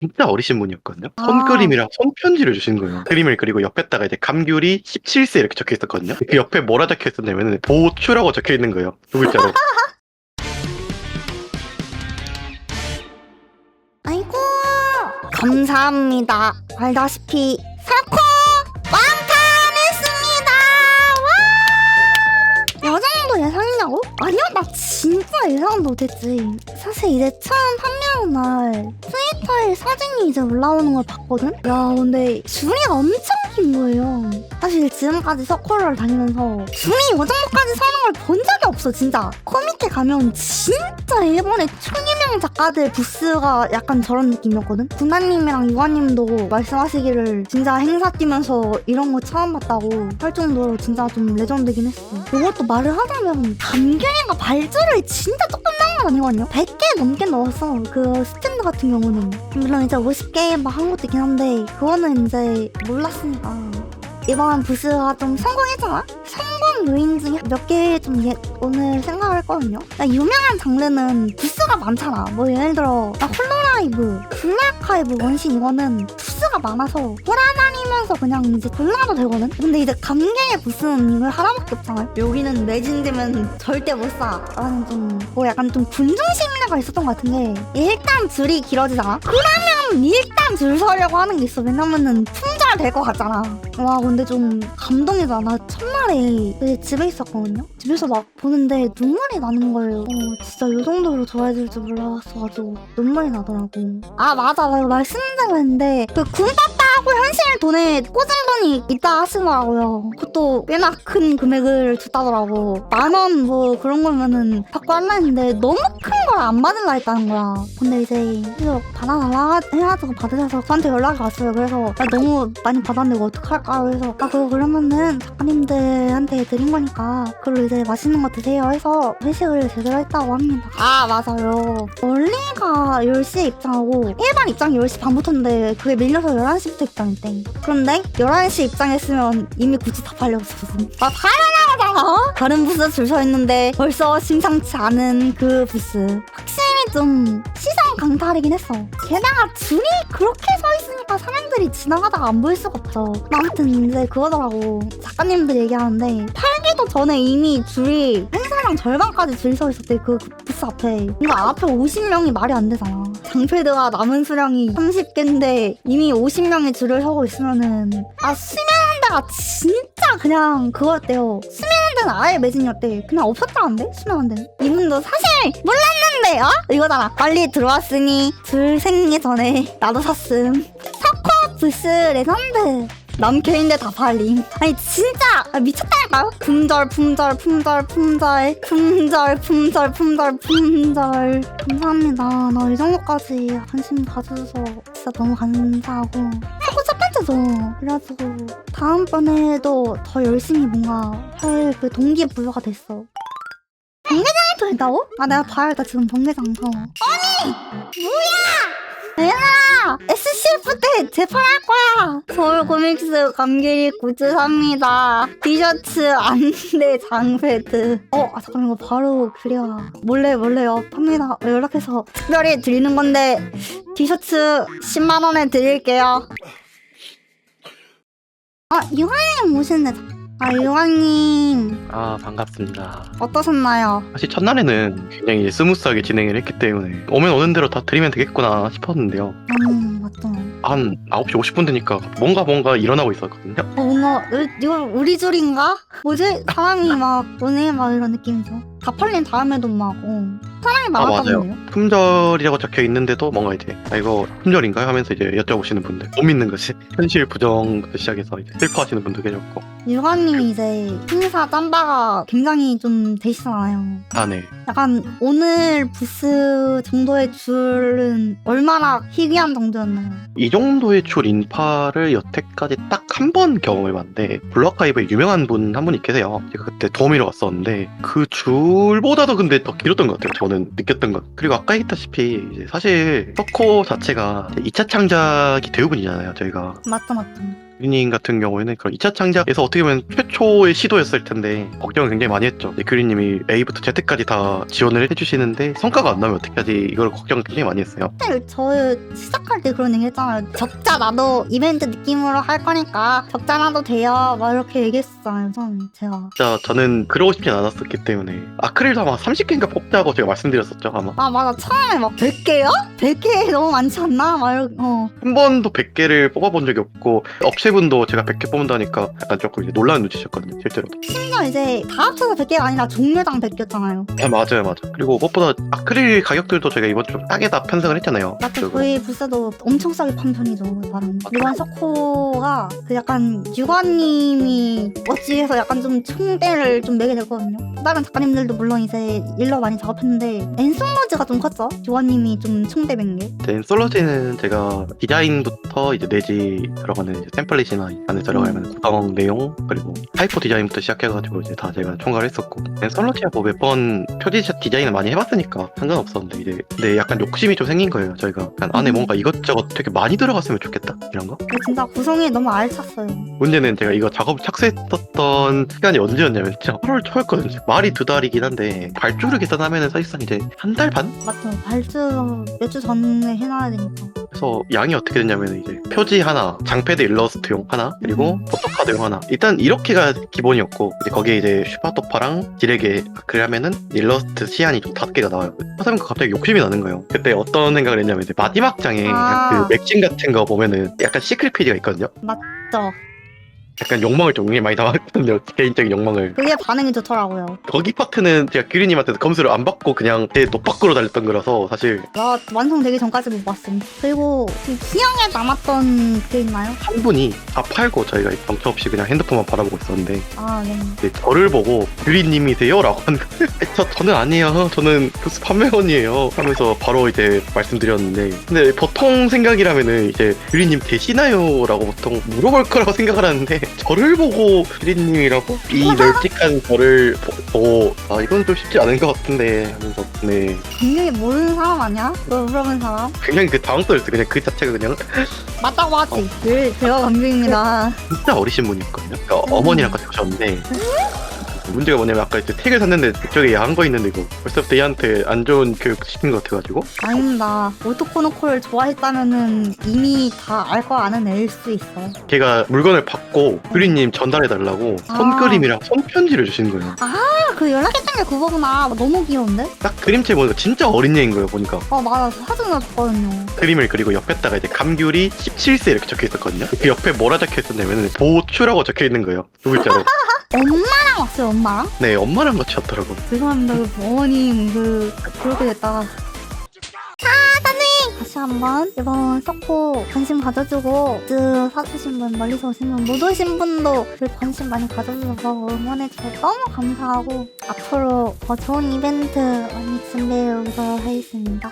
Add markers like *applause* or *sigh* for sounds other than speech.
진짜 어리신 분이었거든요. 아. 손그림이랑 손편지를 주신 거예요. 그림을 그리고 옆에다가 이제 감귤이 17세 이렇게 적혀 있었거든요. 그 옆에 뭐라 적혀 있었냐면 보추라고 적혀 있는 거예요. 두 글자로. *laughs* 아이고 감사합니다. 알다시피 사코 완판했습니다. 와! 이 정도 예상이냐고? 아니야 나 진짜 예상 못했지. 사실 이제 처음 판매하는 날 트위터에 사진이 이제 올라오는 걸 봤거든. 야 근데 줄이 엄청 긴 거예요. 사실 지금까지 서코를 다니면서 줄이 이 정도까지 서는 걸 본 적이 없어 진짜. 코미케 가면 진짜 일본의 초유명 작가들 부스가 약간 저런 느낌이었거든? 군나님이랑 유아님도 말씀하시기를 진짜 행사 뛰면서 이런 거 처음 봤다고 할 정도로 진짜 좀 레전드긴 했어. 이것도 말을 하자면 감귤이가 발주를 진짜 조금 나 아니거든요? 100개 넘게 넣었어. 그 스탠드 같은 경우는. 물론 이제 50개 막 한 것도 있긴 한데 그거는 이제 몰랐으니까. 이번 부스가 좀 성공했잖아? 성공 요인 중에 몇 개 좀 오늘 생각을 했거든요. 나 유명한 장르는 부스가 많잖아. 뭐 예를 들어 나 홀로 라이브, 블랙하이브, 원신 이거는 부스가 많아서 돌아다니면서 그냥 이제 골라도 되거든. 근데 이제 감개의 부스는 이걸 하나밖에 없잖아. 여기는 매진되면 절대 못 사. 나는 좀 뭐 약간 좀 군중심리가 있었던 것 같은 게 일단 줄이 길어지잖아. 그러면 일단 줄 서려고 하는 게 있어. 왜냐면은 품 절될것 같잖아. 와 근데 좀 감동이다. 나 첫날에 그 집에 있었거든요. 집에서 막 보는데 눈물이 나는 거예요. 어, 진짜 이 정도로 좋아해줄 줄 몰랐어가지고 눈물이 나더라고. 아 맞아, 나 했는데 그 군밥다하고 현실 돈에 꽂은 분이 있다 하시더라고요. 그것도 꽤나 큰 금액을 줬다더라고. 만 원 뭐 그런 거면은 받고 할라 했는데 너무 큰 걸 안 받을라 했다는 거야. 근데 이제 계속 받아달라 해가지고 받으셔서 저한테 연락이 왔어요. 그래서 나 너무 많이 받았는데 이거 어떡할까? 그래서 아 그거 그러면은 작가님들한테 드린 거니까 그걸로 이제 맛있는 거 드세요 해서 회식을 제대로 했다고 합니다. 아 맞아요. 원래가 10시에 입장하고 일반 입장이 10시 반부터인데 그게 밀려서 11시부터 입장 했대. 그런데 11시 입장했으면 이미 굿즈 다 팔렸었어. 아 당연하잖아. 다른 부스 줄 서 있는데 벌써 심상치 않은 그 부스. 확실히 좀 강탈이긴 했어. 게다가 줄이 그렇게 서 있으니까 사람들이 지나가다가 안 보일 수가 없죠. 아무튼 이제 그거더라고. 작가님들 얘기하는데 팔기도 전에 이미 줄이 행사랑 절반까지 줄 서 있었대 그 부스 앞에. 그러니까 앞에 50명이 말이 안 되잖아. 장패드가 남은 수량이 30개인데 이미 50명이 줄을 서고 있으면은 아 수면한 데가 진짜 그냥 그거였대요. 수면 한 데는 아예 매진이었대. 그냥 없었다는데 수면한 데는. 이분도 사실 몰랐는데 어? 이거잖아. 빨리 들어왔으니 줄 생기 전에 나도 샀음. 서커 부스 레전드. 남캐인데 다 팔림. 아니 진짜 아, 미쳤다니까요? 품절 품절 품절 품절 품절 품절 품절 품절 감사합니다. 나 이 정도까지 관심 가져줘서 진짜 너무 감사하고 번째죠. 그래가지고 다음번에도 더 열심히 뭔가 할 그 동기 부여가 됐어. 번개장이 또 있다고? 아 내가 봐야겠다 지금 번개장 서. 아니! 뭐야! 얘들아! SCF 때 재판할 거야. 서울 코믹스 감귤이 굿즈 삽니다. 티셔츠 안대 장패드. 어 아, 잠깐 이거 바로 그래야 몰래 몰래 요 팝니다. 연락해서 특별히 드리는 건데 티셔츠 10만원에 드릴게요 아 유한님 오시는데 아 유한님 아 반갑습니다. 어떠셨나요? 사실 첫날에는 굉장히 스무스하게 진행을 했기 때문에 오면 오는 대로 다 드리면 되겠구나 싶었는데요. 음 맞죠 한 9시 50분 되니까 뭔가 뭔가 일어나고 있었거든요. 어, 뭔가 으, 이거 우리 줄인가? 뭐지? 사람이 막 오네 막 이런 느낌이죠. 다 팔린 다음에도 막 어. 사람이 아. 많았거든요. 품절이라고 적혀 있는데도 뭔가 이제 아 이거 품절인가요? 하면서 이제 여쭤보시는 분들 못 믿는 것이 현실 부정부터 시작해서 이제 슬퍼하시는 분도 계셨고 유관님이 이제 행사 짬바가 굉장히 좀 되시잖아요. 아 네. 약간 오늘 부스 정도의 줄은 얼마나 희귀한 정도였나요? 이 정도의 줄 인파를 여태까지 딱 한 번 경험해봤는데 블루아카이브에 유명한 분 한 분이 계세요. 제가 그때 도우미로 갔었는데 그 줄보다도 근데 더 길었던 것 같아요. 저는 느꼈던 것. 그리고 아까 얘기했다시피 이제 사실 서코 자체가 2차 창작이 대부분이잖아요. 저희가 맞죠 맞죠. 규리님 같은 경우에는 그런 2차 창작에서 어떻게 보면 최초의 시도였을 텐데 걱정을 굉장히 많이 했죠. 네, 규리님이 A부터 Z까지 다 지원을 해주시는데 성과가 안 나면 어떡하지 이걸 걱정을 굉장히 많이 했어요. 사실 저 시작할 때 그런 얘기 했잖아요. 적자 나도 이벤트 느낌으로 할 거니까 적자 나도 돼요. 막 이렇게 얘기했었잖아요. 저는 제가. 진짜 저는 그러고 싶진 않았었기 때문에 아크릴도 아마 30개인가 뽑자고 제가 말씀드렸었죠 아마 아 맞아 처음에 막 100개요? 100개 너무 많지 않나? 막 이렇게 어. 한 번도 100개를 뽑아본 적이 없고 업체 분도 제가 100개 뽑는다니까 약간 조금 이제 놀라는 눈치셨거든요 실제로 심지어 이제 다 합쳐서 100개가 아니라 종류당 100개였잖아요. 아 맞아요 맞아 그리고 무엇보다 아크릴 가격들도 저희가 이번 좀 싸게 다 편성을 했잖아요 맞죠. 그리고 저희 불사도 엄청 싸게 판 편이죠. 나름. 이번 서코가 그 약간 유관님이 어찌해서 약간 좀 총대를 좀 내게 됐거든요. 다른 작가님들도 물론 이제 일러 많이 작업했는데 엔솔로즈가 좀 컸죠. 유관님이 좀 총대 뵌 게. 이제 솔로지는 제가 디자인부터 이제 내지 들어가는 이제 템플 이 안에 들어가는 구성 내용 그리고 타이포 디자인부터 시작해가지고 이제 다 제가 총괄을 했었고 솔로지야 뭐몇 번 표지샷 디자인을 많이 해봤으니까 상관없었는데 이제 근데 약간 욕심이 좀 생긴 거예요 저희가 약간 안에 음. 뭔가 이것저것 되게 많이 들어갔으면 좋겠다 이런 거 진짜 구성이 너무 알찼어요. 문제는 제가 이거 작업 착수했었던 시간이 언제였냐면 진짜 8월 초였거든요 말이 두 달이긴 한데 발주를 계산하면 은 사실상 이제 한 달 반? 맞죠. 발주 몇 주 전에 해놔야 되니까. 그래서 양이 어떻게 됐냐면 이제 표지 하나, 장패드 일러스트 용 하나, 그리고 음. 포토카드용 하나. 일단 이렇게가 기본이었고 이제 거기에 이제 슈퍼토파랑 지레게 그러면은 일러스트 시안이 좀 다섯 개가 나와요. 하다 보니까 갑자기 욕심이 나는 거예요. 그때 어떤 생각을 했냐면 이제 마지막 장에 아. 그 맥진 같은 거 보면은 약간 시크릿 페이지가 있거든요. 맞죠. 약간 욕망을 좀 굉장히 많이 담았거든요. *laughs* 개인적인 욕망을. 그게 반응이 좋더라고요. 거기 파트는 제가 규리님한테 검수를 안 받고 그냥 제 노밖으로 달렸던 거라서 사실 나 완성되기 전까지 못 봤음. 그리고 지금 기억에 남았던 게 있나요? 한 분이 다 팔고 저희가 정처 없이 그냥 핸드폰만 바라보고 있었는데 아, 네. 이제 저를 보고 유리님이세요? 라고 하는 거예요. *laughs* 저, 저는 아니에요. 저는 교수 판매원이에요. 하면서 바로 이제 말씀드렸는데 근데 보통 생각이라면은 이제 유리님 되시나요? 라고 보통 물어볼 거라고 *laughs* 생각을 하는데 저를 보고 유리님이라고? 이 널찍한 저를 보- 보고 아 이건 좀 쉽지 않은 것 같은데 하면서 네 분명히 모르는 사람 아니야? 그걸 물어본 사람? 굉장히 그 당황스러웠어요. 그냥 그 자체가 그냥 맞다고 하지. 늘 대화 감정입니다. 진짜 어리신 분이었거든요. 그러니까 어머니랑 같이 오셨는데 문제가 뭐냐면 아까 이제 택을 샀는데 그쪽에 야한 거 있는데 이거 벌써부터 얘한테 안 좋은 교육 시킨 것 같아가지고 아닙니다. 오토코노코를 좋아했다면은 이미 다 알 거 아는 애일 수 있어. 걔가 물건을 받고 규리님 전달해달라고 아. 손그림이랑 손편지를 주신 거예요. 아, 그 연락했던 게 그거구나. 너무 귀여운데? 딱 그림체 보니까 진짜 어린 애인 거예요 보니까 어, 맞아. 사진을 봤거든요. 그림을 그리고 옆에다가 이제 감귤이 17세 이렇게 적혀 있었거든요. 그 옆에 뭐라 적혀 있었냐면 보추라고 적혀 있는 거예요. 두 글자로. *laughs* 엄마랑 왔어요, 엄마랑? 네 엄마랑 같이 왔더라고. 죄송합니다. 그 어머님, 그, 그렇게 됐다가. 아, 선생님! 다시 한번 이번 서코 관심 가져주고, 즈 사주신 분, 멀리서 오신 분, 못 오신 분도 그 관심 많이 가져주셔서 응원해주셔서 너무 감사하고, 앞으로 더 좋은 이벤트 많이 준비해 오도록 하겠습니다.